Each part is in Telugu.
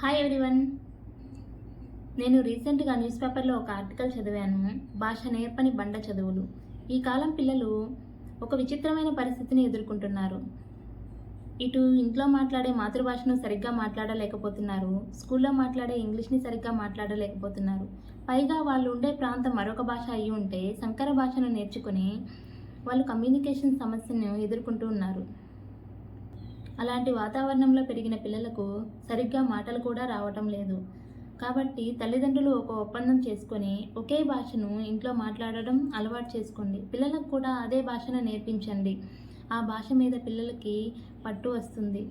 హాయ్ ఎవ్రీవన్ నేను రీసెంట్గా న్యూస్ పేపర్లో ఒక ఆర్టికల్ చదివాను. భాష నేర్పని బండ చదువులు. ఈ కాలం పిల్లలు ఒక విచిత్రమైన పరిస్థితిని ఎదుర్కొంటున్నారు. ఇటు ఇంట్లో మాట్లాడే మాతృభాషను సరిగ్గా మాట్లాడలేకపోతున్నారు. స్కూల్లో మాట్లాడే ఇంగ్లీష్ని సరిగ్గా మాట్లాడలేకపోతున్నారు. పైగా వాళ్ళు ఉండే ప్రాంతం మరొక భాష అయి ఉంటే సంకర భాషను నేర్చుకుని వాళ్ళు కమ్యూనికేషన్ సమస్యను ఎదుర్కొంటూ ఉన్నారు. అలాంటి వాతావరణంలో పెరిగిన పిల్లలకు సరిగ్గా మాటలు కూడా రావటం లేదు. కాబట్టి తల్లిదండ్రులు ఒక ఒప్పందం చేసుకొని ఒకే భాషను ఇంట్లో మాట్లాడడం అలవాటు చేసుకోండి. పిల్లలకు కూడా అదే భాషను నేర్పించండి. ఆ భాష మీద పిల్లలకి పట్టు వస్తుంది.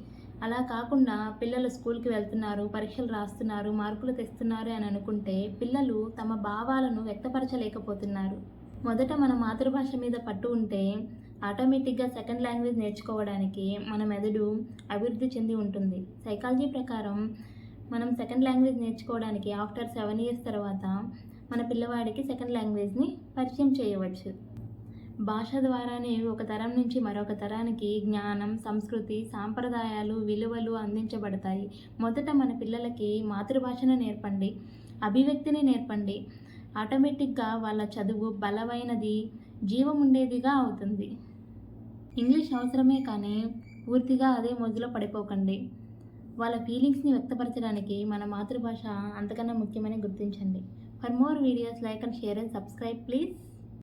అలా కాకుండా పిల్లలు స్కూల్కి వెళ్తున్నారు పరీక్షలు రాస్తున్నారు మార్కులు తెస్తున్నారు అని అనుకుంటే పిల్లలు తమ భావాలను వ్యక్తపరచలేకపోతున్నారు. మొదట మన మాతృభాష మీద పట్టు ఉంటే ఆటోమేటిక్గా సెకండ్ లాంగ్వేజ్ నేర్చుకోవడానికి మన మెదడు అభివృద్ధి చెంది ఉంటుంది. సైకాలజీ ప్రకారం మనం సెకండ్ లాంగ్వేజ్ నేర్చుకోవడానికి ఆఫ్టర్ సెవెన్ ఇయర్స్ తర్వాత మన పిల్లవాడికి సెకండ్ లాంగ్వేజ్ని పరిచయం చేయవచ్చు. భాష ద్వారానే ఒక తరం నుంచి మరొక తరానికి జ్ఞానం సంస్కృతి సాంప్రదాయాలు విలువలు అందించబడతాయి. మొదట మన పిల్లలకి మాతృభాషను నేర్పండి అభివ్యక్తిని నేర్పండి. ఆటోమేటిక్గా వాళ్ళ చదువు బలమైనది జీవం ఉండేదిగా అవుతుంది. ఇంగ్లీష్ అవసరమే కానీ పూర్తిగా అదే మోజులో పడిపోకండి. వాళ్ళ ఫీలింగ్స్ని వ్యక్తపరచడానికి మన మాతృభాష అంతకన్నా ముఖ్యమని గుర్తించండి. For more videos like and share and subscribe please.